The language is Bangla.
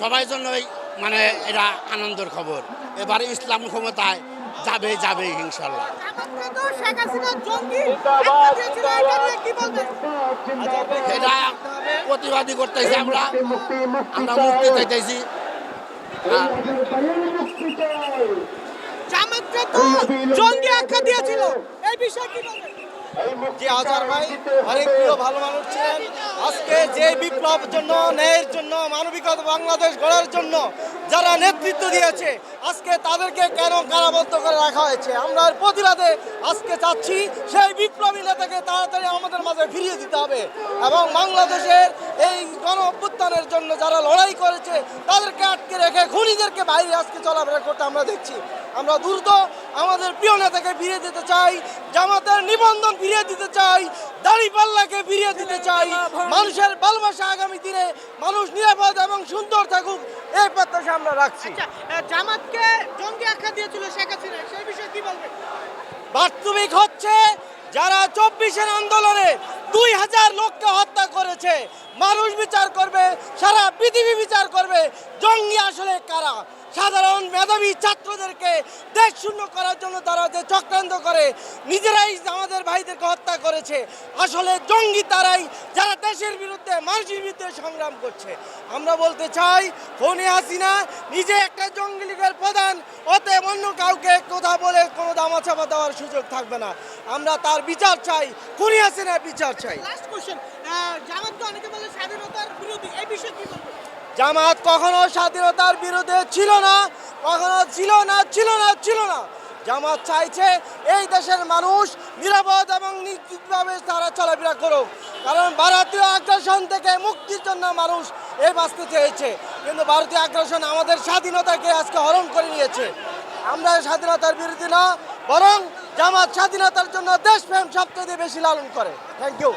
সবাই জন্যই মানে এটা আনন্দের খবর। এবারে ইসলাম ক্ষমতায় যাবে যাবে ইনশাল্লাহ। এটা প্রতিবাদী করতেছি আমরা। আমরা মুক্তি চাইতেছি। জঙ্গি আখ্যা দিয়েছিল, এই বিষয়ে কি বলবেন? যে আজার ভাই অনেক প্রিয় ভালো মানুষ ছিলেন। আজকে যে বিপ্লব জন্য, ন্যায়ের জন্য, মানবিকতা বাংলাদেশ গড়ার জন্য যারা নেতৃত্ব দিয়েছে, আজকে তাদেরকে কেন কারাবদ্ধ করে রাখা হয়েছে? আমরা প্রতিবাদে আজকে চাচ্ছি সেই বিপ্লবী নেতাকে তাড়াতাড়ি আমাদের মাঝে ফিরিয়ে দিতে হবে। এবং বাংলাদেশের এই গণ জন্য যারা লড়াই করেছে তাদেরকে আটকে রেখে খুনিদেরকে বাইরে আজকে চলাফেরা করতে আমরা দেখছি। আমরা দ্রুত আমাদের প্রিয় নেতাকে ফিরিয়ে দিতে চাই জামাতের নিবন্ধন ফিরিয়ে দিতে চাই দাড়ি পাল্লাকে ফিরিয়ে দিতে চাই। মানুষের ভালোবাসা আগামী দিনে মানুষ নিরাপদ এবং সুন্দর থাকুক এই প্রত্যাশা আমরা রাখছি। আচ্ছা জামাতকে জঙ্গি আখ্যা দিয়েছিল শেখ হাসিনা সেই বিষয়ে কি বলবেন? বাস্তবিক হচ্ছে যারা চব্বিশের আন্দোলনে দুই হাজার লোককে হত্যা করেছে মানুষ বিচার করবে সারা পৃথিবী বিচার করবে। জঙ্গি আসলে কারা? সাধারণ মেধাবী ছাত্রদেরকে দেশ শূন্য করার জন্য তারা যে চক্রান্ত করে, নিজেরাই আমাদের ভাইদেরকে হত্যা করেছে। আসলে জঙ্গি তারাই যারা দেশের বিরুদ্ধে, মানুষের বিরুদ্ধে সংগ্রাম করছে। আমরা বলতে চাই, ফোনে হাসিনা নিজে একটা জঙ্গি লীগের প্রধান, অতএব অন্য কাউকে কথা বলে কোনো দামাচাপা দেওয়ার সুযোগ থাকবে না। আমরা তার বিচার চাই খুনি হাসিনা বিচার চাই। লাস্ট কোশ্চেন জামাত তো অনেকে বলে স্বাধীনতার বিরোধী, এই বিষয়ে কি বলবেন? জামাত কখনো স্বাধীনতার বিরুদ্ধে ছিল না, কখনো ছিল না ছিল না ছিল না। জামাত চাইছে এই দেশের মানুষ নিরাপদ এবং নিশ্চিতভাবে তারা চলাফেরা করুক। কারণ ভারতীয় আগ্রাসন থেকে মুক্তির জন্য মানুষ এই বাঁচতে চেয়েছে। কিন্তু ভারতীয় আগ্রাসন আমাদের স্বাধীনতাকে আজকে হরণ করে নিয়েছে। আমরা স্বাধীনতার বিরোধী না, বরং জামাত স্বাধীনতার জন্য দেশপ্রেম সবচেয়ে বেশি লালন করে। Thank you